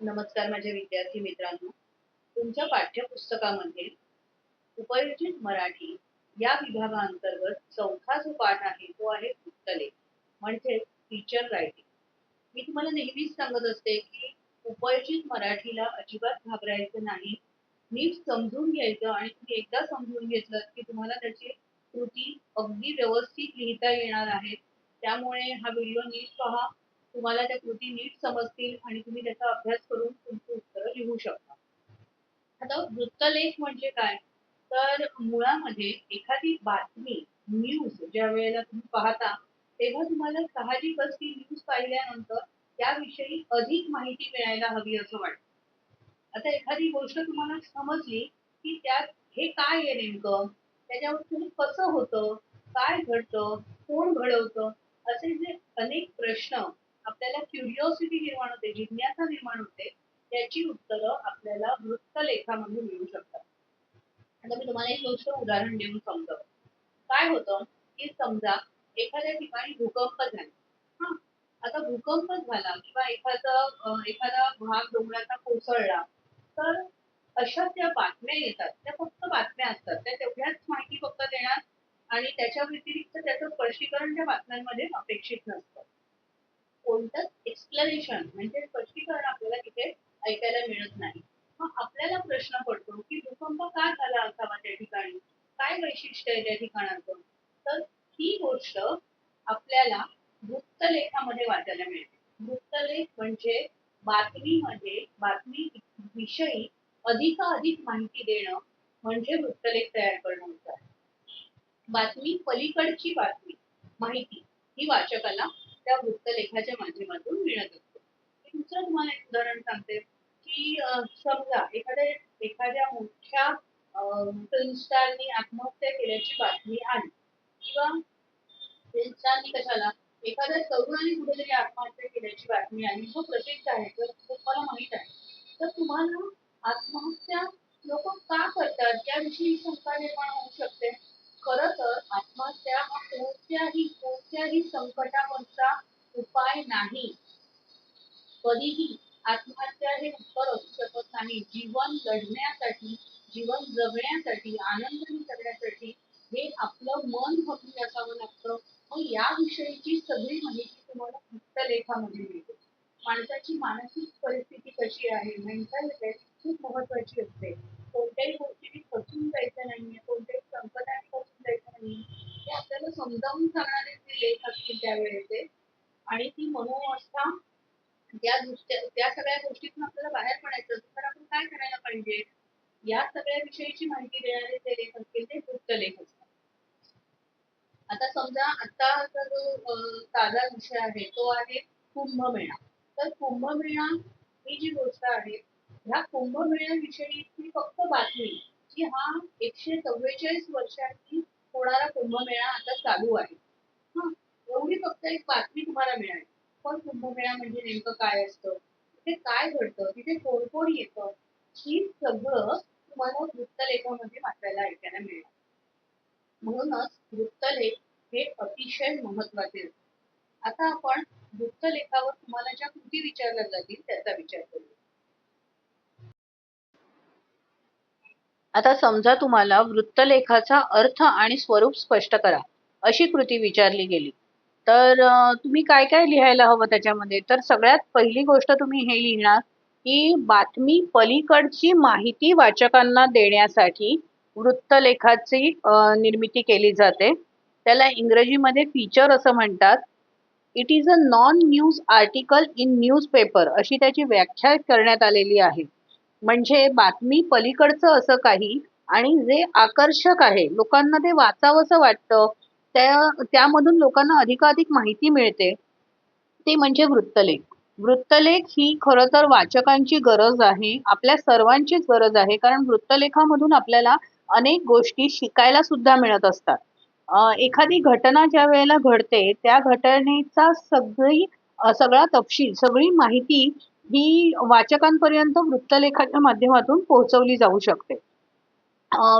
नमस्कार माझ्या विद्यार्थी मित्रांनो. तुमच्या पाठ्यपुस्तकामध्ये उपयोजित मराठी या विभागाअंतर्गत चौथा जो पाठ आहे तो आहे वृत्तलेख म्हणजे टीचर रायटिंग मी तुम्हाला नेहमीच सांगत असते की उपयोजित मराठीला अजिबात घाबरायचं नाही. नीट समजून घ्यायचं आणि तुम्ही एकदा समजून घेतलं की तुम्हाला त्याची कृती अगदी व्यवस्थित लिहिता येणार आहे. त्यामुळे हा व्हिडिओ नीट पहा. तुम्हाला त्या कृती नीट समजतील आणि तुम्ही त्याचा अभ्यास करून तुमची उत्तरं लिहू शकता. आता वृत्तलेख म्हणजे काय? तर मुळामध्ये एखादी बातमी न्यूज ज्या वेळेला तुम्ही पाहता तेव्हा तुम्हाला साहजिकच ती न्यूज पाहिल्यानंतर त्याविषयी अधिक माहिती मिळायला हवी असं वाटतं. आता एखादी गोष्ट तुम्हाला समजली की त्यात हे काय आहे नेमकं? त्याच्यावर तुम्ही कसं होतं? काय घडतं? कोण घडवतं? असे जे अनेक प्रश्न आपल्याला क्युरिओसिटी निर्माण होते जिज्ञासा निर्माण होते त्याची उत्तरं आपल्याला वृत्तलेखामध्ये मिळू शकतात. आता मी तुम्हाला एक गोष्ट उदाहरण देऊन समजावं. काय होतं की समजा एखाद्या ठिकाणी भूकंप झाला. आता भूकंप झाला किंवा एखादा एखादा भाग डोंगराचा कोसळला तर अशा त्या बातम्या येतात त्या फक्त बातम्या असतात त्या तेवढ्याच माहिती फक्त देणार आणि त्याच्या व्यतिरिक्त त्याचं स्पष्टीकरण त्या बातम्यांमध्ये अपेक्षित नसतं. कोणतंच एक्सप्लेनेशन म्हणजे स्पष्टीकरण आपल्याला तिथे ऐकायला मिळत नाही. मग आपल्याला प्रश्न पडतो की भूकंप का झाला असावा त्या ठिकाणी? काय वैशिष्ट्य आहे त्या ठिकाणाचं? तर ही गोष्ट आपल्याला वृत्तलेखामध्ये वाचायला मिळते. वृत्तलेख म्हणजे बातमीमध्ये बातमी विषयी अधिकाधिक माहिती देणं म्हणजे वृत्तलेख तयार करणं होतं. बातमी पलीकडची बातमी माहिती ही वाचकाला त्या वृत्तलेखाच्या माध्यमातून मिळत असते. दुसरं तुम्हाला एक उदाहरण सांगते की समजा एखाद्या एखाद्या मोठ्या फिल्म आत्महत्या केल्याची बातमी आली किंवा फिल्म कशाला एखाद्या तरुणाने कुठेतरी आत्महत्या केल्याची बातमी आली जो प्रसिद्ध आहे तर तुम्हाला माहीत आहे तर तुम्हाला आत्महत्या लोक का करतात? त्याविषयी शंका निर्माण होऊ शकते. खर तर आत्महत्या कोणत्याही कोणत्याही संकटावरचा उपाय नाही. कधीही आत्महत्या हे उत्तर असू शकत नाही. जीवन लढण्यासाठी जीवन जगण्यासाठी आनंदाने जगण्यासाठी हे आपलं मन भरून असावं लागतं. मग याविषयीची सगळी माहिती तुम्हाला वृत्तलेखामध्ये मिळते. माणसाची मानसिक परिस्थिती कशी आहे मेंटल हेल्थ खूप महत्वाची असते कोणत्याही गोष्टीने फसून जायचं नाहीये कोणत्याही संकटाने फसून जायचं नाही ते आपल्याला समजावून सांगणारे जे लेख असतील त्यावेळेचे आणि ती मनोवस्था त्या दृष्ट्या त्या सगळ्या गोष्टीतून आपल्याला बाहेर पडायचं असेल तर आपण काय करायला पाहिजे या सगळ्या विषयीची माहिती देणारे जे लेख असतील ते गुप्त लेख असतात आता समजा आताचा जो ताजा विषय आहे तो आहे कुंभमेळा तर कुंभमेळा ही जी गोष्ट आहे ह्या कुंभमेळ्याविषयीची फक्त बातमी की हा एकशे चव्वेचाळीस वर्षांनी होणारा कुंभमेळा आता चालू आहे हा एवढी फक्त एक बातमी तुम्हाला मिळाली पण कुंभमेळा म्हणजे नेमकं काय असतं तिथे काय कोण कोण येतं. हे सगळं तुम्हाला वृत्तलेखामध्ये वाचायला ऐकायला मिळेल. म्हणूनच वृत्तलेख हे अतिशय महत्त्वाचे असते. आता आपण वृत्तलेखावर तुम्हाला ज्या कृती विचारल्या जातील त्याचा विचार करूया. आता समजा तुम्हाला वृत्तलेखाचा अर्थ आणि स्वरूप स्पष्ट करा. अशी कृती विचारली गेली. तर तुम्ही काय काय लिहायला हवं त्याच्यामध्ये? तर सगळ्यात पहिली गोष्ट तुम्ही हे लिहिणार की बातमी पलीकडची माहिती वाचकांना देण्यासाठी वृत्तलेखाची निर्मिती केली जाते. त्याला इंग्रजीमध्ये फीचर असं म्हणतात. It is a non news article in newspaper अशी त्याची व्याख्या करण्यात आलेली आहे. म्हणजे बातमी पलीकडचं असं काही आणि जे आकर्षक आहे लोकांना ते वाचावंसं वाटतं त्या त्यामधून लोकांना अधिकाधिक माहिती मिळते ते म्हणजे वृत्तलेख. वृत्तलेख ही खरं तर वाचकांची गरज आहे आपल्या सर्वांचीच गरज आहे कारण वृत्तलेखामधून आपल्याला अनेक गोष्टी शिकायला सुद्धा मिळत असतात. एखादी घटना ज्या वेळेला घडते त्या घटनेचा सगळी सगळा तपशील सगळी माहिती ही वाचकांपर्यंत वृत्तलेखाच्या माध्यमातून पोहोचवली जाऊ शकते.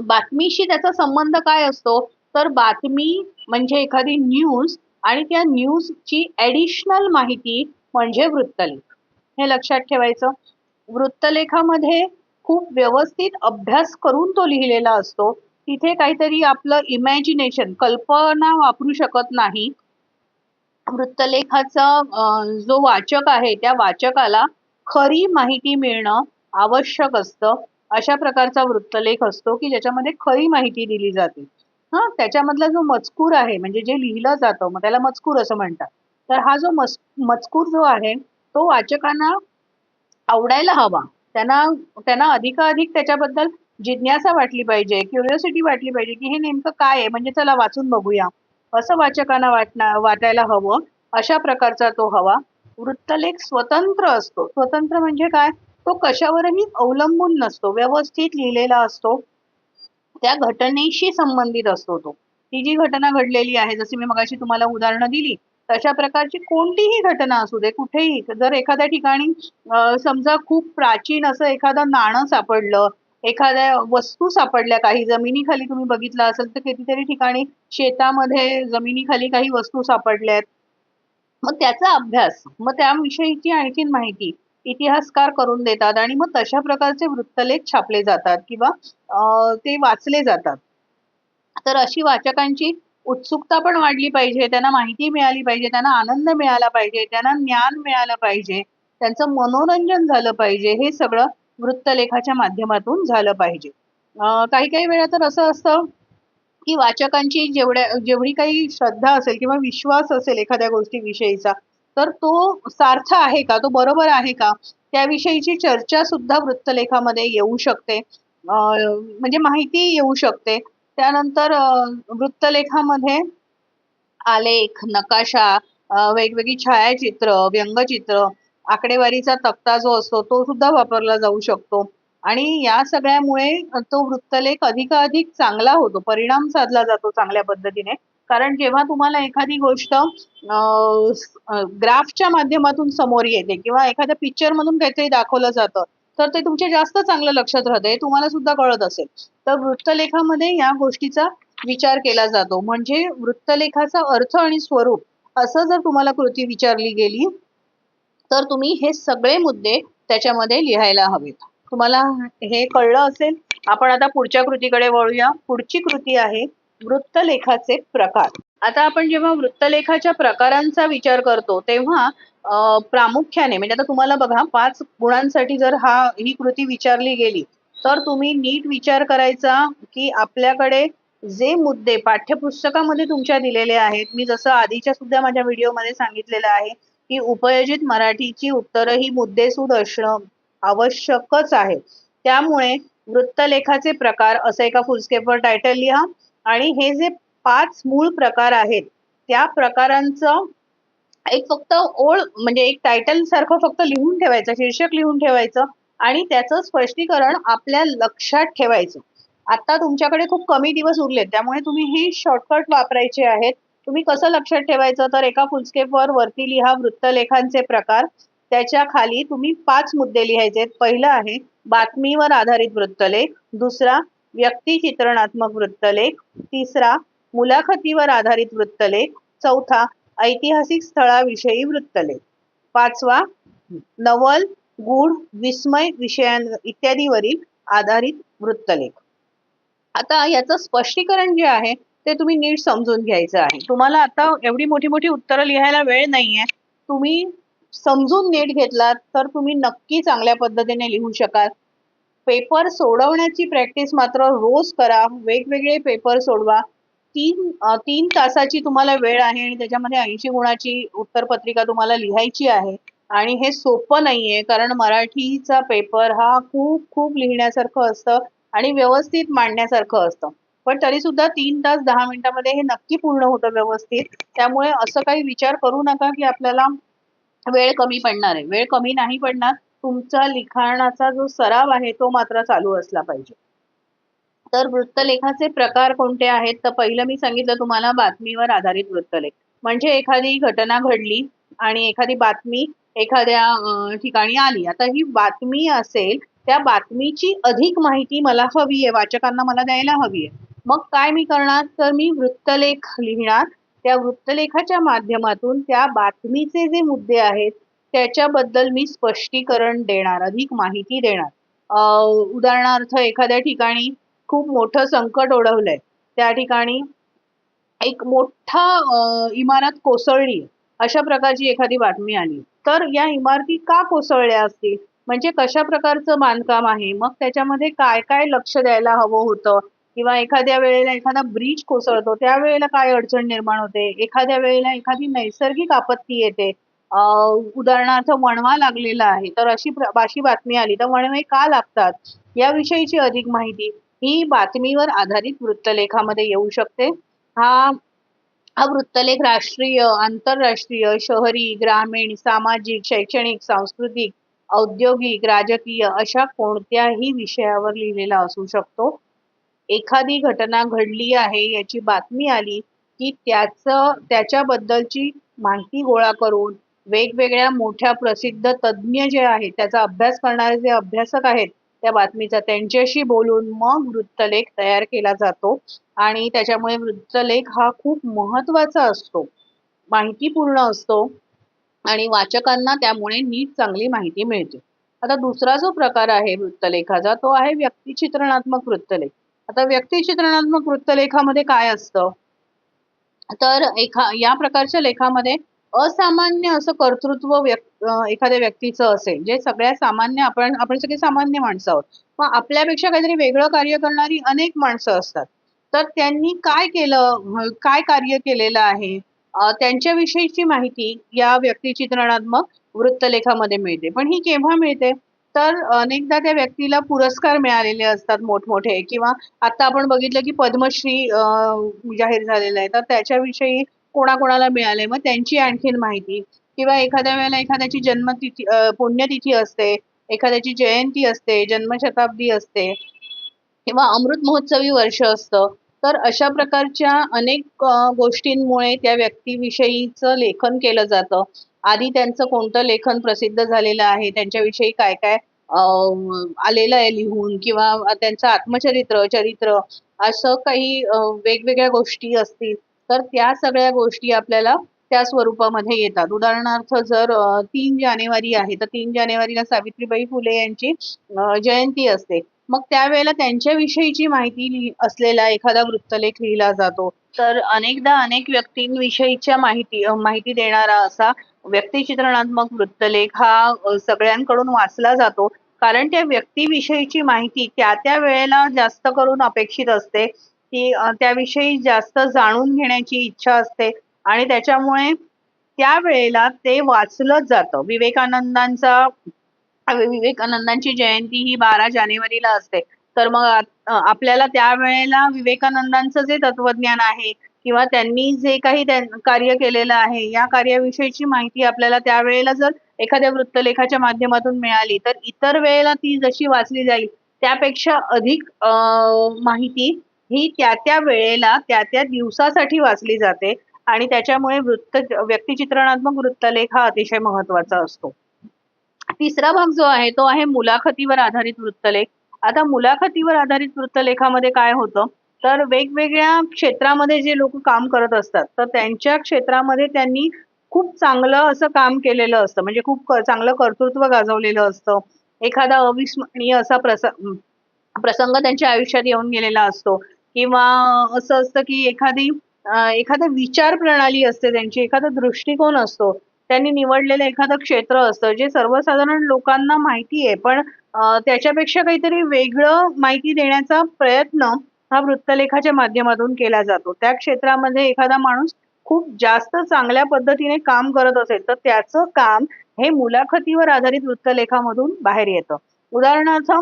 बातमीशी त्याचा संबंध काय असतो? तर बातमी म्हणजे एखादी न्यूज आणि त्या न्यूजची ॲडिशनल माहिती म्हणजे वृत्तलेख. हे लक्षात ठेवायचं. वृत्तलेखामध्ये खूप व्यवस्थित अभ्यास करून तो लिहिलेला असतो. तिथे काहीतरी आपलं इमॅजिनेशन कल्पना वापरू शकत नाही. वृत्तलेखाचा जो वाचक आहे त्या वाचकाला खरी माहिती मिळणं आवश्यक असतं. अशा प्रकारचा वृत्तलेख असतो की ज्याच्यामध्ये खरी माहिती दिली जाते. हा? त्याच्यामधला जो मजकूर आहे म्हणजे जे लिहिलं जातं मग त्याला मजकूर असं म्हणतात. तर हा जो मज मजकूर जो आहे तो वाचकांना आवडायला हवा. त्यांना त्यांना अधिकाधिक त्याच्याबद्दल जिज्ञासा वाटली पाहिजे क्युरिओसिटी वाटली पाहिजे की हे नेमकं काय आहे म्हणजे चला वाचून बघूया. असं वाचकांना वाटणार वाटायला हवं. अशा प्रकारचा तो हवा. वृत्तलेख स्वतंत्र असतो. स्वतंत्र म्हणजे काय? तो कशावरही अवलंबून नसतो. व्यवस्थित लिहिलेला असतो. त्या घटनेशी संबंधित असतो तो. ती जी घटना घडलेली आहे जशी मी मगाशी तुम्हाला उदाहरणं दिली तशा प्रकारची कोणतीही घटना असू दे कुठेही. जर एखाद्या ठिकाणी समजा खूप प्राचीन असं एखादं नाणं सापडलं एखाद्या वस्तू सापडल्या काही जमिनीखाली तुम्ही बघितलं असेल तर कितीतरी ठिकाणी शेतामध्ये जमिनीखाली काही वस्तू सापडल्यात. मग त्याचा अभ्यास मग त्याविषयीची आणखीन माहिती इतिहासकार करून देतात आणि मग तशा प्रकारचे वृत्तलेख छापले जातात किंवा ते वाचले जातात. तर अशी वाचकांची उत्सुकता पण वाढली पाहिजे त्यांना माहिती मिळाली पाहिजे त्यांना आनंद मिळाला पाहिजे त्यांना ज्ञान मिळालं पाहिजे त्यांचं मनोरंजन झालं पाहिजे हे सगळं वृत्तलेखाच्या माध्यमातून झालं पाहिजे. काही काही वेळा तर असं असतं की वाचकांची जेवढ्या जेवढी काही श्रद्धा असेल किंवा विश्वास असेल एखाद्या गोष्टीविषयीचा तर तो सार्थ आहे का तो बरोबर आहे का त्याविषयीची चर्चा सुद्धा वृत्तलेखामध्ये येऊ शकते. म्हणजे माहिती येऊ शकते. त्यानंतर वृत्तलेखामध्ये आलेख नकाशा वेगवेगळी छायाचित्र व्यंगचित्र आकडेवारीचा तक्ता जो असतो तो सुद्धा वापरला जाऊ शकतो. आणि या सगळ्यामुळे तो वृत्तलेख अधिकाधिक चांगला होतो परिणाम साधला जातो चांगल्या पद्धतीने. कारण जेव्हा तुम्हाला एखादी गोष्ट ग्राफच्या माध्यमातून समोर येते किंवा एखाद्या पिक्चर मधून काहीतरी दाखवलं जातं तर ते तुमच्या जास्त चांगलं लक्षात राहते तुम्हाला सुद्धा कळत असेल. तर वृत्तलेखामध्ये या गोष्टीचा विचार केला जातो. म्हणजे वृत्तलेखाचा अर्थ आणि स्वरूप असं जर तुम्हाला कृती विचारली गेली तर तुम्ही हे सगळे मुद्दे त्याच्यामध्ये लिहायला हवेत. तुम्हाला हे कळलं असेल? आपण आता पुढच्या कृतीकडे वळूया. पुढची कृती आहे वृत्तलेखाचे प्रकार. आता आपण जेव्हा वृत्तलेखाच्या प्रकारांचा विचार करतो तेव्हा प्रामुख्याने म्हणजे आता तुम्हाला बघा पाच गुणांसाठी जर हा ही कृती विचारली गेली तर तुम्ही नीट विचार करायचा की आपल्याकडे जे मुद्दे पाठ्यपुस्तकामध्ये तुमच्या दिलेले आहेत मी जसं आधीच्या सुद्धा माझ्या व्हिडिओमध्ये सांगितलेलं आहे की उपयोजित मराठीची उत्तरं ही मुद्देसूद असणं आवश्यकच आहे. त्यामुळे वृत्तलेखाचे प्रकार असं एका फुलस्केपवर टायटल लिहा आणि हे जे पाच मूळ प्रकार आहेत त्या प्रकारांचं एक फक्त ओळ म्हणजे एक टायटल सारखं फक्त लिहून ठेवायचं शीर्षक लिहून ठेवायचं आणि त्याचं स्पष्टीकरण आपल्या लक्षात ठेवायचं. आता तुमच्याकडे खूप कमी दिवस उरलेत त्यामुळे तुम्ही हे शॉर्टकट वापरायचे आहेत. तुम्ही कसं लक्षात ठेवायचं? तर एका फुलस्केपवर वरती लिहा वृत्तलेखांचे प्रकार. त्याच्याखाली तुम्ही पाच मुद्दे लिहायचे पहिलं आहे बातमीवर आधारित वृत्तलेख. दुसरा व्यक्तिचित्रणात्मक वृत्तलेख. तिसरा मुलाखतीवर आधारित वृत्तलेख. चौथा ऐतिहासिक स्थळाविषयी वृत्तलेख पाचवा नवल गूढ विस्मय विषयां इत्यादीवरील आधारित वृत्तलेख. आता याचं स्पष्टीकरण जे आहे ते तुम्ही नीट समजून घ्यायचं आहे. तुम्हाला आता एवढी मोठी मोठी उत्तरं लिहायला वेळ नाहीये. तुम्ही समजून नीट घेतलात तर तुम्ही नक्की चांगल्या पद्धतीने लिहू शकाल. पेपर सोडवण्याची प्रॅक्टिस मात्र रोज करा. वेगवेगळे पेपर सोडवा. तीन तीन तासाची तुम्हाला वेळ आहे आणि त्याच्यामध्ये ऐंशी गुणाची उत्तरपत्रिका तुम्हाला लिहायची आहे. आणि हे सोपं नाहीये कारण मराठीचा पेपर हा खूप खूप लिहिण्यासारखं असतं आणि व्यवस्थित मांडण्यासारखं असतं. पण तरी सुद्धा तीन तास दहा मिनिटामध्ये हे नक्की पूर्ण होतं व्यवस्थित. त्यामुळे असं काही विचार करू नका की आपल्याला वेळ कमी पडणार आहे. वेळ कमी नाही पडणार तुमचा लिखाणाचा जो सराव आहे तो मात्र चालू असला पाहिजे. तर वृत्तलेखाचे प्रकार कोणते आहेत? तर पहिलं मी सांगितलं तुम्हाला बातमीवर आधारित वृत्तलेख. म्हणजे एखादी घटना घडली आणि एखादी बातमी एखाद्या ठिकाणी आली. आता ही बातमी असेल त्या बातमीची अधिक माहिती मला हवी आहे वाचकांना मला द्यायला हवी आहे. मग काय मी करणार? तर मी वृत्तलेख लिहिणार. त्या वृत्तलेखाच्या माध्यमातून त्या बातमीचे जे मुद्दे आहेत त्याच्याबद्दल मी स्पष्टीकरण देणार अधिक माहिती देणार. उदाहरणार्थ एखाद्या ठिकाणी खूप मोठं संकट ओढवलंय. त्या ठिकाणी एक मोठा इमारत कोसळली. अशा प्रकारची एखादी बातमी आली. तर या इमारती का कोसळल्या असतील? म्हणजे कशा प्रकारचं बांधकाम आहे? मग त्याच्यामध्ये काय काय लक्ष द्यायला हवं होतं? किंवा एखाद्या वेळेला एखादा ब्रिज कोसळतो त्यावेळेला काय अडचण निर्माण होते? एखाद्या वेळेला एखादी नैसर्गिक आपत्ती येते. उदाहरणार्थ वणवा लागलेला आहे. तर अशी अशी बातमी आली. तर वणवे का लागतात? याविषयीची अधिक माहिती ही बातमीवर आधारित वृत्तलेखामध्ये येऊ शकते. हा हा वृत्तलेख राष्ट्रीय आंतरराष्ट्रीय शहरी ग्रामीण सामाजिक शैक्षणिक सांस्कृतिक औद्योगिक राजकीय अशा कोणत्याही विषयावर लिहिलेला असू शकतो. एखादी घटना घडली आहे याची बातमी आली की त्याचं त्याच्याबद्दलची माहिती गोळा करून वेगवेगळ्या मोठ्या प्रसिद्ध तज्ज्ञ जे आहेत त्याचा अभ्यास करणारे जे अभ्यासक आहेत त्या बातमीचा त्यांच्याशी बोलून मग वृत्तलेख तयार केला जातो. आणि त्याच्यामुळे वृत्तलेख हा खूप महत्त्वाचा असतो. माहितीपूर्ण असतो. आणि वाचकांना त्यामुळे नीट चांगली माहिती मिळते. आता दुसरा जो प्रकार आहे वृत्तलेखाचा तो आहे व्यक्तिचित्रणात्मक वृत्तलेख. आता व्यक्तिचित्रणात्मक वृत्तलेखामध्ये काय असतं? तर एखा या प्रकारच्या लेखामध्ये असामान्य असं कर्तृत्व व्यक् एखाद्या व्यक्तीचं असेल जे सगळ्या सामान्य आपण आपण सगळे सामान्य माणसं आहोत. मग आपल्यापेक्षा काहीतरी वेगळं कार्य करणारी अनेक माणसं असतात. तर त्यांनी काय केलं काय कार्य केलेलं आहे? त्यांच्याविषयीची माहिती या व्यक्तिचित्रणात्मक वृत्तलेखामध्ये मिळते. पण ही केव्हा मिळते? तर अनेकदा त्या व्यक्तीला पुरस्कार मिळालेले असतात मोठमोठे. किंवा आता आपण बघितलं की पद्मश्री जाहीर झालेला आहे तर त्याच्याविषयी कोणाकोणाला मिळाले मग त्यांची आणखीन माहिती. किंवा एखाद्या वेळेला एखाद्याची जन्मतिथी पुण्यतिथी असते एखाद्याची जयंती असते जन्मशताब्दी असते किंवा अमृत महोत्सवी वर्ष असतं तर अशा प्रकारच्या अनेक गोष्टींमुळे त्या व्यक्तीविषयीचं लेखन केलं जातं. आधी त्यांचं कोणतं लेखन प्रसिद्ध झालेलं आहे त्यांच्याविषयी काय काय आलेलं आहे लिहून किंवा त्यांचं आत्मचरित्र चरित्र असं काही वेगवेगळ्या गोष्टी असतील. तर त्या सगळ्या गोष्टी आपल्याला त्या स्वरूपामध्ये येतात. उदाहरणार्थ जर तीन जानेवारी आहे तर तीन जानेवारीला सावित्रीबाई फुले यांची जयंती असते. मग त्यावेळेला त्यांच्याविषयीची माहिती असलेला एखादा वृत्तलेख लिहिला जातो. तर अनेकदा अनेक व्यक्तींविषयीच्या माहिती माहिती देणारा असा व्यक्तिचित्रणात्मक वृत्तलेख हा सगळ्यांकडून वाचला जातो. कारण त्या व्यक्तीविषयीची माहिती त्या त्या वेळेला जास्त करून अपेक्षित असते. की त्याविषयी जास्त जाणून घेण्याची इच्छा असते आणि त्याच्यामुळे त्यावेळेला ते वाचलं जातं. विवेकानंदांचा विवेकानंदांची जयंती ही बारा जानेवारीला असते. तर मग आपल्याला त्यावेळेला विवेकानंदांचं जे तत्वज्ञान आहे किंवा त्यांनी जे काही कार्य केलेलं आहे या कार्याविषयीची माहिती आपल्याला त्यावेळेला जर एखाद्या वृत्तलेखाच्या माध्यमातून मिळाली तर इतर वेळेला ती जशी वाचली जाईल त्यापेक्षा अधिक माहिती ही त्या त्या वेळेला त्या त्या दिवसासाठी वाचली जाते आणि त्याच्यामुळे वृत्त व्यक्तिचित्रणात्मक वृत्तलेख हा अतिशय महत्त्वाचा असतो. तिसरा भाग जो आहे तो आहे मुलाखतीवर आधारित वृत्तलेख. आता मुलाखतीवर आधारित वृत्तलेखामध्ये काय होतं? तर वेगवेगळ्या क्षेत्रामध्ये जे लोक काम करत असतात तर त्यांच्या क्षेत्रामध्ये त्यांनी खूप चांगलं असं काम केलेलं असतं. म्हणजे खूप चांगलं कर्तृत्व गाजवलेलं असतं. एखादा अविस्मरणीय असा प्रसंग प्रसंग त्यांच्या आयुष्यात येऊन गेलेला असतो. किंवा असं असतं की एखादी एखादा विचार प्रणाली असते त्यांची एखादा दृष्टिकोन असतो त्यांनी निवडलेलं एखादं क्षेत्र असतं जे सर्वसाधारण लोकांना माहिती आहे पण त्याच्यापेक्षा काहीतरी वेगळं माहिती देण्याचा प्रयत्न हा वृत्तलेखाच्या माध्यमातून केला जातो. त्या क्षेत्रामध्ये एखादा माणूस खूप जास्त चांगल्या पद्धतीने काम करत असेल तर त्याचं काम हे मुलाखतीवर आधारित वृत्तलेखामधून बाहेर येतं. उदाहरणार्थ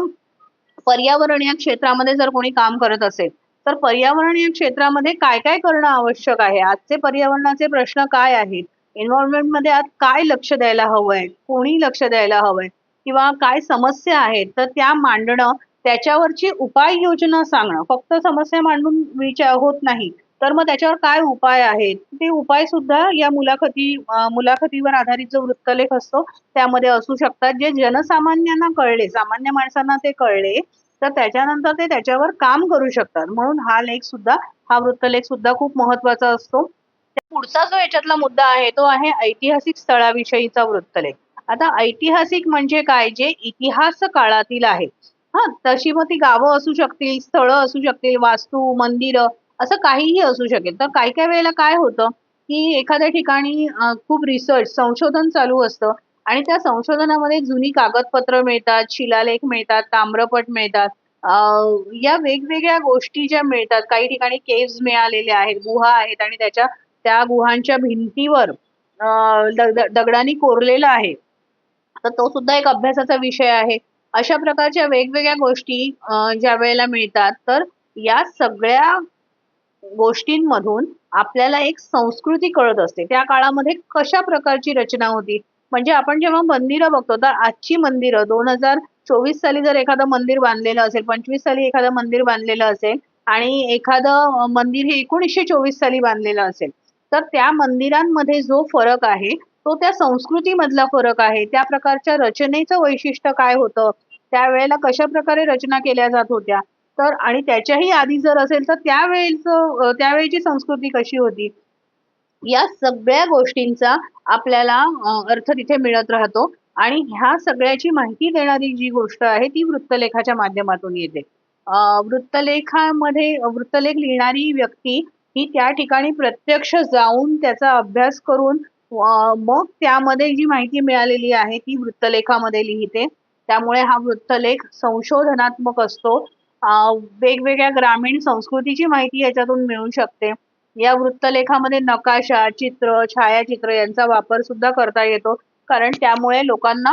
पर्यावरण या क्षेत्रामध्ये जर कोणी काम करत असेल तर पर्यावरण या क्षेत्रामध्ये काय काय करणं आवश्यक आहे? आजचे पर्यावरणाचे प्रश्न काय आहेत? एन्व्हायरमेंटमध्ये आज काय लक्ष द्यायला हवंय? कोणी लक्ष द्यायला हवंय? किंवा काय समस्या आहेत? तर त्या मांडणं त्याच्यावरची उपाययोजना सांगणं. फक्त समस्या मांडून विचार होत नाही. तर मग त्याच्यावर काय उपाय आहेत? ते उपाय सुद्धा या मुलाखती मुलाखतीवर आधारित जो वृत्तलेख असतो त्यामध्ये असू शकतात. जे जनसामान्यांना कळले सामान्य माणसांना ते कळले तर त्याच्यानंतर ते त्याच्यावर काम करू शकतात. म्हणून हा लेख सुद्धा हा वृत्तलेख सुद्धा खूप महत्त्वाचा असतो. पुढचा जो याच्यातला मुद्दा आहे तो आहे ऐतिहासिक स्थळाविषयीचा वृत्तलेख. आता ऐतिहासिक म्हणजे काय? जे इतिहास काळातील आहे. हा तशी मग ती गावं असू शकतील स्थळं असू शकतील वास्तू मंदिरं असं काहीही असू शकेल. तर काही काही वेळेला काय होतं की एखाद्या ठिकाणी खूप रिसर्च संशोधन चालू असतं. आणि त्या संशोधनामध्ये जुनी कागदपत्र मिळतात शिलालेख मिळतात ताम्रपट मिळतात. या वेगवेगळ्या गोष्टी ज्या मिळतात काही ठिकाणी केव्स मिळालेल्या आहेत गुहा आहेत आणि त्याच्या त्या गुहांच्या भिंतीवर दगडांनी कोरलेलं आहे. तर तो सुद्धा एक अभ्यासाचा विषय आहे. अशा प्रकारच्या वेगवेगळ्या गोष्टी ज्या वेळेला मिळतात तर या सगळ्या गोष्टींमधून आपल्याला एक संस्कृती कळत असते. त्या काळामध्ये कशा प्रकारची रचना होती? म्हणजे आपण जेव्हा मंदिरं बघतो तर आजची मंदिरं दोन हजार चोवीस साली जर एखादं मंदिर बांधलेलं असेल पंचवीस साली एखादं मंदिर बांधलेलं असेल आणि एखादं मंदिर हे एकोणीसशे चोवीस साली बांधलेलं असेल तर त्या मंदिरांमध्ये जो फरक आहे तो त्या संस्कृतीमधला फरक आहे. त्या प्रकारच्या रचनेचं वैशिष्ट्य काय होतं? त्यावेळेला कशा प्रकारे रचना केल्या जात होत्या? तर आणि त्याच्याही आधी जर असेल तर त्यावेळेचं त्यावेळेची संस्कृती कशी होती? या सगळ्या गोष्टींचा आपल्याला अर्थ तिथे मिळत राहतो. आणि ह्या सगळ्याची माहिती देणारी जी गोष्ट आहे ती वृत्तलेखाच्या माध्यमातून येते. वृत्तलेखामध्ये वृत्तलेख लिहिणारी व्यक्ती ही त्या ठिकाणी प्रत्यक्ष जाऊन त्याचा अभ्यास करून मग त्यामध्ये जी माहिती मिळालेली आहे ती वृत्तलेखामध्ये लिहिते. त्यामुळे हा वृत्तलेख संशोधनात्मक असतो. वेगवेगळ्या ग्रामीण संस्कृतीची माहिती याच्यातून मिळू शकते. या वृत्तलेखामध्ये नकाशा चित्र छायाचित्र यांचा वापर सुद्धा करता येतो. कारण त्यामुळे लोकांना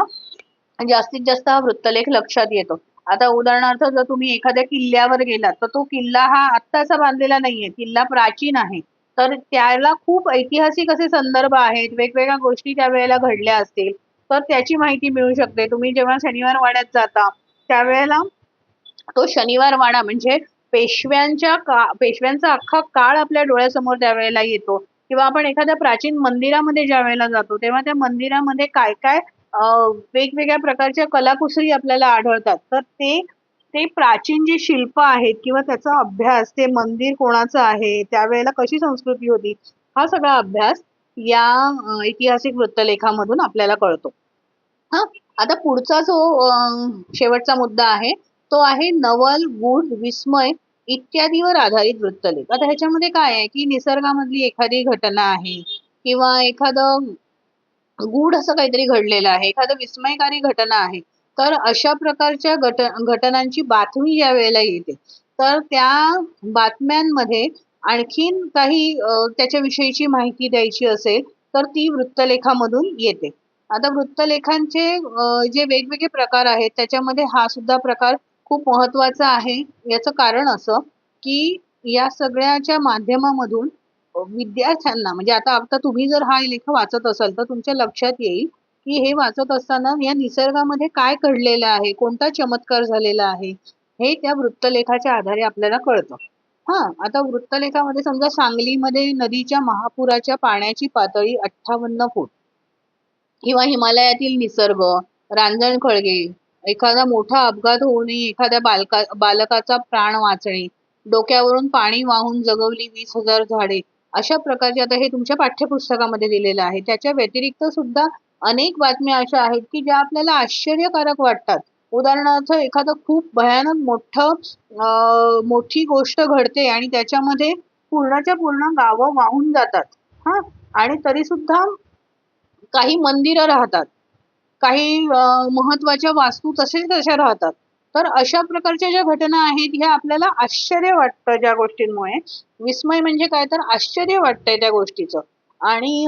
जास्तीत जास्त हा वृत्तलेख लक्षात येतो. आता उदाहरणार्थ जर तुम्ही एखाद्या किल्ल्यावर गेलात तर तो किल्ला हा आत्ताचा बांधलेला नाहीये. किल्ला प्राचीन आहे. तर त्याला खूप ऐतिहासिक असे संदर्भ आहेत. वेगवेगळ्या गोष्टी त्या वेळेला घडल्या असतील. तर त्याची माहिती मिळू शकते. तुम्ही जेव्हा शनिवार वाड्यात जाता त्यावेळेला तो शनिवार वाडा म्हणजे पेशव्यांच्या का पेशव्यांचा अख्खा काळ आपल्या डोळ्यासमोर त्यावेळेला येतो. किंवा आपण एखाद्या प्राचीन मंदिरामध्ये ज्या वेळेला जातो तेव्हा त्या मंदिरामध्ये काय काय वेगवेगळ्या प्रकारच्या कलाकुसरी आपल्याला आढळतात. तर ते ते प्राचीन जी शिल्प आहेत किंवा त्याचा अभ्यास ते मंदिर कोणाचं आहे त्यावेळेला कशी संस्कृती होती हा सगळा अभ्यास या ऐतिहासिक वृत्तलेखामधून आपल्याला कळतो. हा? आता पुढचा जो शेवटचा मुद्दा आहे तो आहे नवल गूढ विस्मय इत्यादीवर आधारित वृत्तलेख. आता ह्याच्यामध्ये काय आहे की निसर्गामधली एखादी घटना आहे किंवा एखादं गूढ असं काहीतरी घडलेलं आहे एखादं विस्मयकारी घटना आहे तर अशा प्रकारच्या घट घटनांची बातमी ज्या वेळेला येते. तर त्या बातम्यांमध्ये आणखीन काही त्याच्याविषयीची माहिती द्यायची असेल तर ती वृत्तलेखामधून येते. आता वृत्तलेखांचे जे वेगवेगळे प्रकार आहेत त्याच्यामध्ये हा सुद्धा प्रकार खूप महत्वाचं आहे. याचं कारण असं की या सगळ्याच्या माध्यमामधून विद्यार्थ्यांना म्हणजे आता आता तुम्ही जर हा लेख वाचत असाल तर तुमच्या लक्षात येईल की हे वाचत असताना या निसर्गामध्ये काय घडलेलं आहे कोणता चमत्कार झालेला आहे हे त्या वृत्तलेखाच्या आधारे आपल्याला कळतं. हा आता वृत्तलेखामध्ये समजा सांगलीमध्ये नदीच्या महापुराच्या पाण्याची पातळी अठ्ठावन्न फूट किंवा हिमालयातील निसर्ग रांजण खळगे एखादा मोठा अपघात होऊ नये एखाद्या बालका बालकाचा प्राण वाचणे डोक्यावरून पाणी वाहून जगवली वीस हजार झाडे अशा प्रकारचे आता हे तुमच्या पाठ्यपुस्तकामध्ये दिलेलं आहे. त्याच्या व्यतिरिक्त सुद्धा अनेक बातम्या अशा आहेत की ज्या आपल्याला आश्चर्यकारक वाटतात. उदाहरणार्थ एखादं खूप भयानक मोठं मोठी गोष्ट घडते आणि त्याच्यामध्ये पूर्णाच्या पूर्ण गावं वाहून जातात. हा? आणि तरी सुद्धा काही मंदिरं राहतात. काही महत्त्वाच्या वास्तू तसेच तशा राहतात. तर अशा प्रकारच्या ज्या घटना आहेत ह्या आपल्याला आश्चर्य वाटतं ज्या गोष्टींमुळे. विस्मय म्हणजे काय? तर आश्चर्य वाटतंय त्या गोष्टीचं. आणि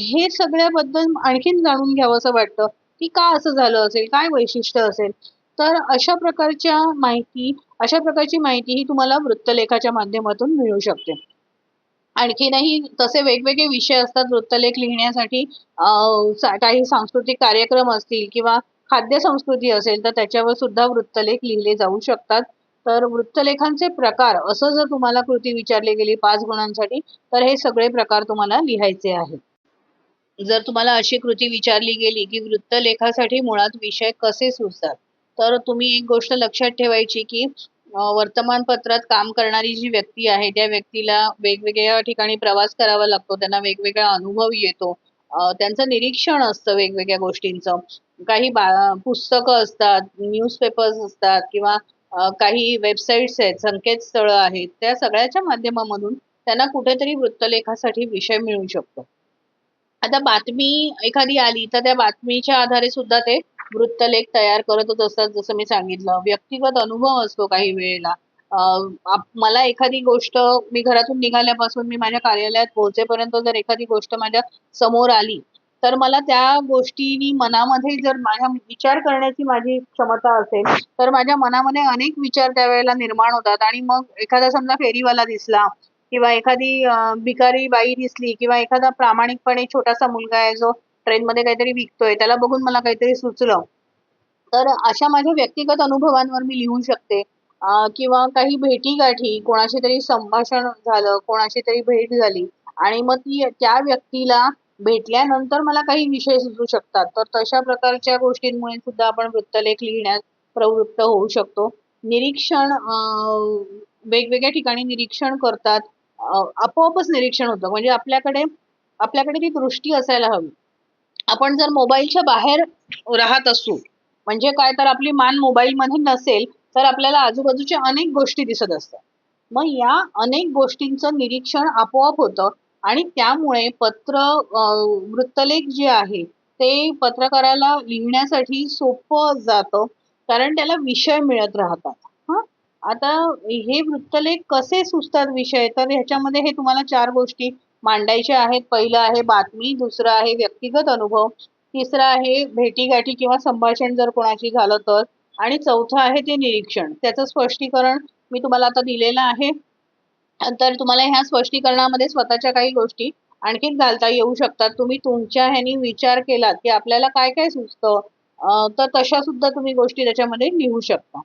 हे सगळ्याबद्दल आणखीन जाणून घ्यावं असं वाटतं की का असं झालं असेल? काय वैशिष्ट्य असेल? तर अशा प्रकारच्या माहिती अशा प्रकारची माहिती ही तुम्हाला वृत्तलेखाच्या माध्यमातून मिळू शकते. आणखीनही तसे वेगवेगळे विषय असतात वृत्तलेख लिहिण्यासाठी. काही सांस्कृतिक कार्यक्रम असतील किंवा खाद्य संस्कृती असेल तर त्याच्यावर सुद्धा वृत्तलेख लिहिले जाऊ शकतात. तर वृत्तलेखांचे प्रकार असं जर तुम्हाला कृती विचारली गेली पाच गुणांसाठी तर हे सगळे प्रकार तुम्हाला लिहायचे आहेत. जर तुम्हाला अशी कृती विचारली गेली की वृत्तलेखासाठी मुळात विषय कसे सुचतात तर तुम्ही एक गोष्ट लक्षात ठेवायची की वर्तमानपत्रात काम करणारी जी व्यक्ती आहे त्या व्यक्तीला वेगवेगळ्या ठिकाणी प्रवास करावा लागतो त्यांना वेगवेगळा अनुभव येतो त्यांचं निरीक्षण असतं वेगवेगळ्या गोष्टींचं. काही बा पुस्तकं असतात, न्यूजपेपर्स असतात किंवा काही वेबसाईट्स आहेत, संकेतस्थळं आहेत. त्या सगळ्याच्या माध्यमामधून त्यांना कुठेतरी वृत्तलेखासाठी विषय मिळू शकतो. आता बातमी एखादी आली तर त्या बातमीच्या आधारे सुद्धा ते वृत्तलेख तयार करतच असतात जसं मी सांगितलं. व्यक्तिगत अनुभव असतो काही वेळेला. मला एखादी गोष्ट मी घरातून निघाल्यापासून मी माझ्या कार्यालयात पोहोचेपर्यंत जर एखादी गोष्ट माझ्यासमोर आली, तर मला त्या गोष्टीनी मनामध्ये जर माझ्या विचार करण्याची माझी क्षमता असेल, तर माझ्या मनामध्ये अनेक विचार त्यावेळेला निर्माण होतात आणि मग एखादा समजा फेरीवाला दिसला किंवा एखादी भिकारी बाई दिसली किंवा एखादा प्रामाणिकपणे छोटासा मुलगा आहे जो ट्रेनमध्ये काहीतरी विकतोय, त्याला बघून मला काहीतरी सुचलं. तर अशा माझ्या व्यक्तिगत अनुभवांवर मी लिहू शकते. किंवा काही भेटीगाठी, कोणाशी तरी संभाषण झालं, कोणाशी तरी भेट झाली आणि मग ती त्या व्यक्तीला भेटल्यानंतर मला काही विषय सुचू शकतात. तर तशा प्रकारच्या गोष्टींमुळे सुद्धा आपण वृत्तलेख लिहिण्यास प्रवृत्त होऊ शकतो. निरीक्षण वेगवेगळ्या ठिकाणी निरीक्षण करतात. आपोआपच निरीक्षण होतं. म्हणजे आपल्याकडे आपल्याकडे ती दृष्टी असायला हवी. आपण जर मोबाईलच्या बाहेर राहत असू, म्हणजे काय तर आपली मान मोबाईलमध्ये नसेल, तर आपल्याला आजूबाजूच्या अनेक गोष्टी दिसत असतात. मग या अनेक गोष्टींचं निरीक्षण आपोआप होतं आणि त्यामुळे पत्र वृत्तलेख जे आहे, ते पत्रकाराला लिहिण्यासाठी सोपं जातं. कारण त्याला विषय मिळत राहतात. हां आता हे वृत्तलेख कसे सुचतात विषय, तर ह्याच्यामध्ये हे तुम्हाला चार गोष्टी मांडायचे आहेत. पहिलं आहे बातमी, दुसरं आहे व्यक्तिगत अनुभव, तिसरं आहे भेटीगाठी किंवा संभाषण जर कोणाशी झालं तर आणि चौथं आहे ते निरीक्षण. त्याचं स्पष्टीकरण मी तुम्हाला आता दिलेलं आहे. तर तुम्हाला ह्या स्पष्टीकरणामध्ये स्वतःच्या काही गोष्टी आणखीन घालता येऊ शकतात. तुम्ही तुमच्या ह्यानी विचार केलात, की आपल्याला काय-काय सुचतं तर तशा सुद्धा तुम्ही गोष्टी त्याच्यामध्ये लिहू शकता.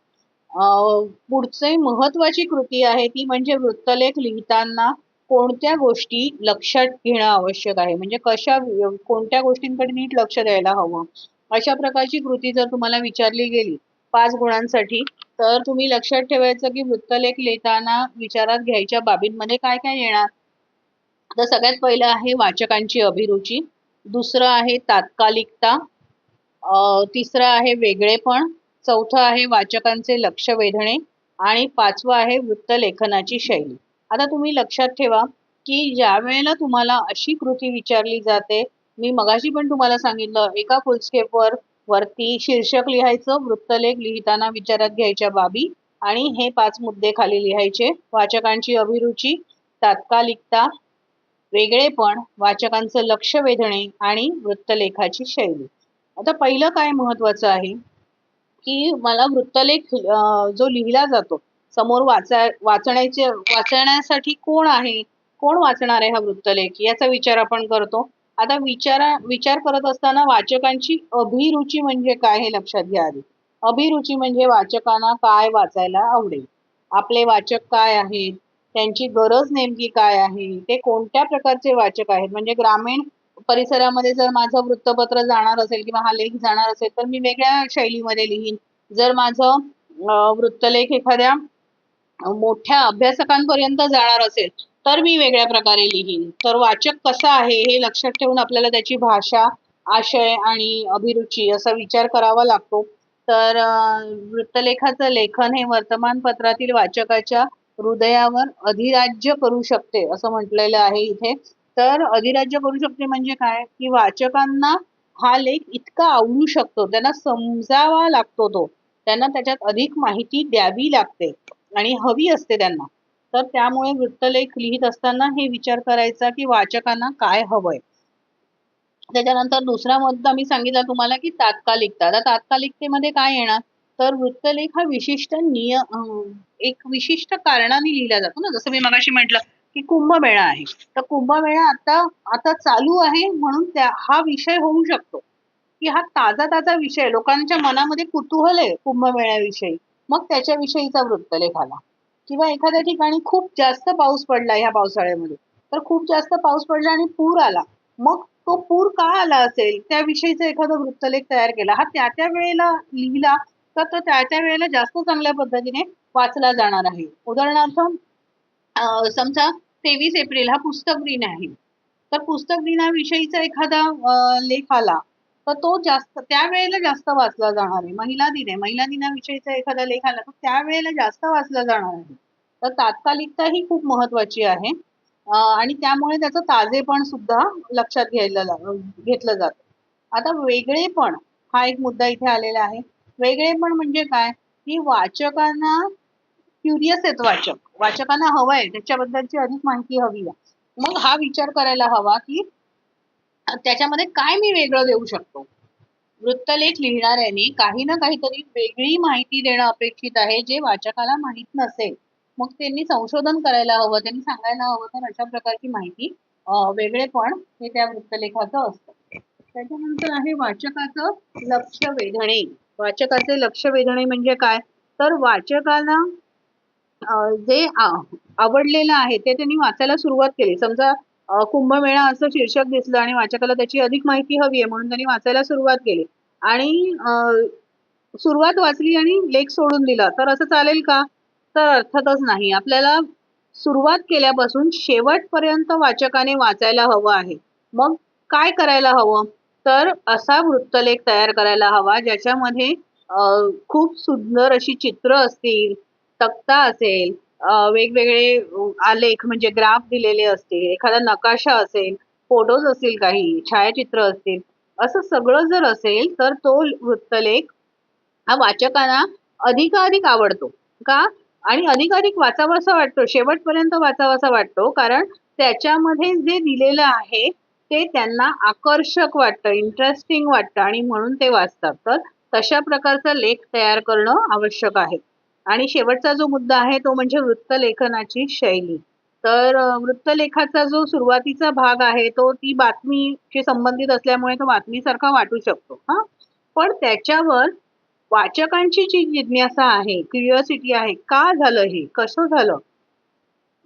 पुढचे महत्वाची महत्त्वाची कृती आहे ती म्हणजे वृत्तलेख लिहिताना कोणत्या गोष्टी लक्षात घेणं आवश्यक आहे. म्हणजे कशा कोणत्या गोष्टींकडे नीट लक्ष द्यायला हवं. अशा प्रकारची कृती जर तुम्हाला विचारली गेली पाच गुणांसाठी, तर तुम्ही लक्षात ठेवायचं की वृत्तलेख लिहिताना विचारात घ्यायच्या बाबींमध्ये काय-काय येणार? तर सगळ्यात पहिलं आहे वाचकांची अभिरुची, दुसरं आहे तात्कालिकता, तिसरं आहे वेगळेपण, चौथं आहे वाचकांचे लक्ष वेधणे आणि पाचवं आहे वृत्तलेखनाची शैली. आता तुम्ही लक्षात ठेवा, की ज्यावेळेला तुम्हाला अशी कृती विचारली जाते, मी मगाशी पण तुम्हाला सांगितलं एका फुलस्केपवर वरती शीर्षक लिहायचं, वृत्तलेख लिहिताना विचारात घ्यायच्या बाबी आणि हे पाच मुद्दे खाली लिहायचे. वाचकांची अभिरुची, तात्कालिकता, वेगळेपण, वाचकांचं लक्ष वेधणे आणि वृत्तलेखाची शैली. आता पहिलं काय महत्वाचं आहे, की मला वृत्तलेख जो लिहिला जातो, समोर वाचा वाचण्याचे वाचण्यासाठी कोण आहे? कोण वाचणार आहे हा वृत्तलेख? याचा विचार आपण करतो. आता विचारा विचार करत असताना वाचकांची अभिरुची म्हणजे काय हे लक्षात घ्या आधी. अभिरुची म्हणजे वाचकांना काय वाचायला आवडेल. आपले वाचक काय आहेत? त्यांची गरज नेमकी काय आहे? ते कोणत्या प्रकारचे वाचक आहेत? म्हणजे ग्रामीण परिसरामध्ये जर माझं वृत्तपत्र जाणार असेल किंवा हा लेख जाणार असेल, तर मी वेगळ्या शैलीमध्ये लिहीन. जर माझं वृत्तलेख एखाद्या मोठ्या अभ्यासकांपर्यंत जाणार असेल, तर मी वेगळ्या प्रकारे लिहीन. तर वाचक कसा आहे हे लक्षात ठेवून आपल्याला त्याची भाषा, आशय आणि अभिरुची असा विचार करावा लागतो. तर वृत्तलेखाचं लेखन हे वर्तमानपत्रातील वाचकाच्या हृदयावर अधिराज्य करू शकते, असं म्हटलेलं आहे इथे. तर अधिराज्य करू शकते म्हणजे काय? की वाचकांना हा लेख इतका आवडू शकतो, त्यांना समजावा लागतो तो. त्यांना त्याच्यात अधिक माहिती द्यावी लागते आणि हवी असते त्यांना. तर त्यामुळे वृत्तलेख लिहित असताना हे विचार करायचा, की वाचकांना काय हवंय? त्याच्यानंतर दुसरा मुद्दा मी सांगितला तुम्हाला, की तात्कालिकता. आता तात्कालिकतेमध्ये काय येणार? तर वृत्तलेख हा विशिष्ट निय एक विशिष्ट कारणाने लिहिला जातो ना, जसं मी मगाशी म्हटलं, की कुंभमेळा आहे. तर कुंभमेळा आता आता चालू आहे म्हणून त्या हा विषय होऊ शकतो, की हा ताजा-ताजा विषय लोकांच्या मनामध्ये कुतूहल आहे कुंभमेळ्याविषयी. मग त्याच्याविषयीचा वृत्तलेख आला. किंवा एखाद्या ठिकाणी खूप जास्त पाऊस पडला ह्या पावसाळ्यामध्ये, तर खूप जास्त पाऊस पडला आणि पूर आला. मग तो पूर का आला असेल? त्याविषयीचा एखादा वृत्तलेख तयार केला. हा त्या-त्या वेळेला लिहिला, तर तो त्या-त्या वेळेला जास्त चांगल्या पद्धतीने वाचला जाणार आहे. उदाहरणार्थ समजा 23 एप्रिल हा पुस्तक दिन आहे. तर पुस्तक दिनाविषयीचा एखादा लेख आला तर तो जास्त त्यावेळेला जास्त वाचला जाणार आहे. महिला दिन आहे. महिला दिनाविषयीचा एखादा लेख आला तर त्यावेळेला जास्त वाचला जाणार आहे. तर तात्कालिकता ही खूप महत्वाची आहे. आणि त्यामुळे त्याचं ताजेपण सुद्धा लक्षात घ्यायला घेतलं जातं. आता वेगळेपण हा एक मुद्दा इथे आलेला आहे. वेगळेपण म्हणजे काय? की वाचकांना क्युरियस आहेत वाचक. वाचकांना हवं आहे. त्याच्याबद्दलची अधिक माहिती हवी आहे. मग हा विचार करायला हवा की त्याच्यामध्ये काय मी वेगळं देऊ शकतो? वृत्तलेख लिहिणाऱ्याने काही ना काहीतरी वेगळी माहिती देणं अपेक्षित आहे जे वाचकाला माहीत नसेल. मग त्यांनी संशोधन करायला हवं त्यांनी सांगायला हवं तर अशा प्रकारची माहिती वेगळेपण हे त्या वृत्तलेखाचं असतं. त्याच्यानंतर आहे वाचकाचं लक्ष वेधणे. वाचकाचे लक्ष वेधणे म्हणजे काय? तर वाचकाला जे आवडलेलं आहे ते त्यांनी वाचायला सुरुवात केली. समजा कुंभमेळा असं शीर्षक दिसलं आणि वाचकाला त्याची अधिक माहिती हवी आहे म्हणून त्यांनी वाचायला सुरुवात केली. आणि सुरुवात वाचली आणि लेख सोडून दिला. तर असं चालेल का? तर अर्थातच नाही. आपल्याला सुरुवात केल्यापासून शेवटपर्यंत वाचकाने वाचायला हवं आहे. मग काय करायला हवं? तर असा वृत्तलेख तयार करायला हवा ज्याच्यामध्ये खूप सुंदर अशी चित्र असतील तक्ता असेल वेगवेगळे आलेख म्हणजे ग्राफ दिलेले असतील एखादा नकाशा असेल फोटोज असतील काही छायाचित्र असतील असं सगळं जर असेल तर तो वृत्तलेख हा वाचकांना अधिकाधिक आवडतो. का? आणि अधिकाधिक वाचावासा वाटतो शेवटपर्यंत वाचावासा वाटतो कारण त्याच्यामध्ये जे दिलेलं आहे ते त्यांना आकर्षक वाटतं इंटरेस्टिंग वाटतं आणि म्हणून ते वाचतात. तर तशा प्रकारचा लेख तयार करणं आवश्यक आहे. आणि शेवटचा जो मुद्दा आहे तो म्हणजे वृत्तलेखनाची शैली. तर वृत्तलेखाचा जो सुरुवातीचा भाग आहे तो ती बातमीशी संबंधित असल्यामुळे तो बातमीसारखा वाटू शकतो. हा? पण त्याच्यावर वाचकांची जी जिज्ञासा आहे क्युरिओसिटी आहे का झालं हे कसं झालं?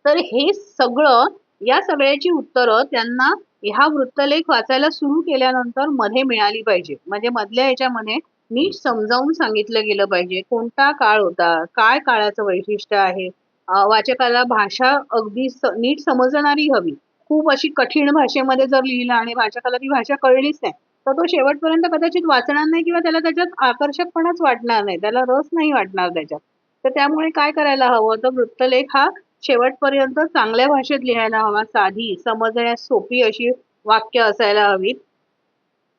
तर हे सगळं या सगळ्याची उत्तरं त्यांना ह्या वृत्तलेख वाचायला सुरू केल्यानंतरमध्ये मिळाली पाहिजे. म्हणजे मधल्या ह्याच्यामध्ये नीट समजावून सांगितलं गेलं पाहिजे. कोणता काळ होता? काय काळाचं वैशिष्ट्य आहे? वाचकाला भाषा अगदी नीट समजणारी हवी. खूप अशी कठीण भाषेमध्ये जर लिहिलं आणि वाचकाला ती भाषा कळलीच नाही तर तो शेवटपर्यंत कदाचित वाचणार नाही किंवा त्याला त्याच्यात आकर्षकपणाच वाटणार नाही. त्याला रस नाही वाटणार त्याच्यात. तर त्यामुळे काय करायला हवं? तर वृत्तलेख हा शेवटपर्यंत चांगल्या भाषेत लिहायला हवा. साधी समजण्यास सोपी अशी वाक्य असायला हवीत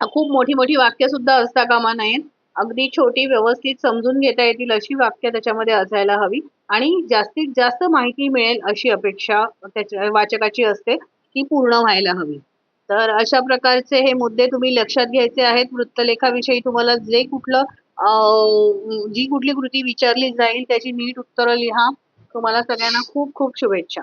खूप मोठी मोठी वाक्य सुद्धा असता कामा नयेत अगदी छोटी व्यवस्थित समजून घेता येतील अशी वाक्य त्याच्यामध्ये असायला हवी. आणि जास्तीत जास्त माहिती मिळेल अशी अपेक्षा त्याच्या वाचकाची असते ती पूर्ण व्हायला हवी. तर अशा प्रकारचे हे मुद्दे तुम्ही लक्षात घ्यायचे आहेत. वृत्तलेखाविषयी तुम्हाला जे कुठलं जी कुठली कृती विचारली जाईल त्याची नीट उत्तरं लिहा. तुम्हाला सगळ्यांना खूप खूप शुभेच्छा.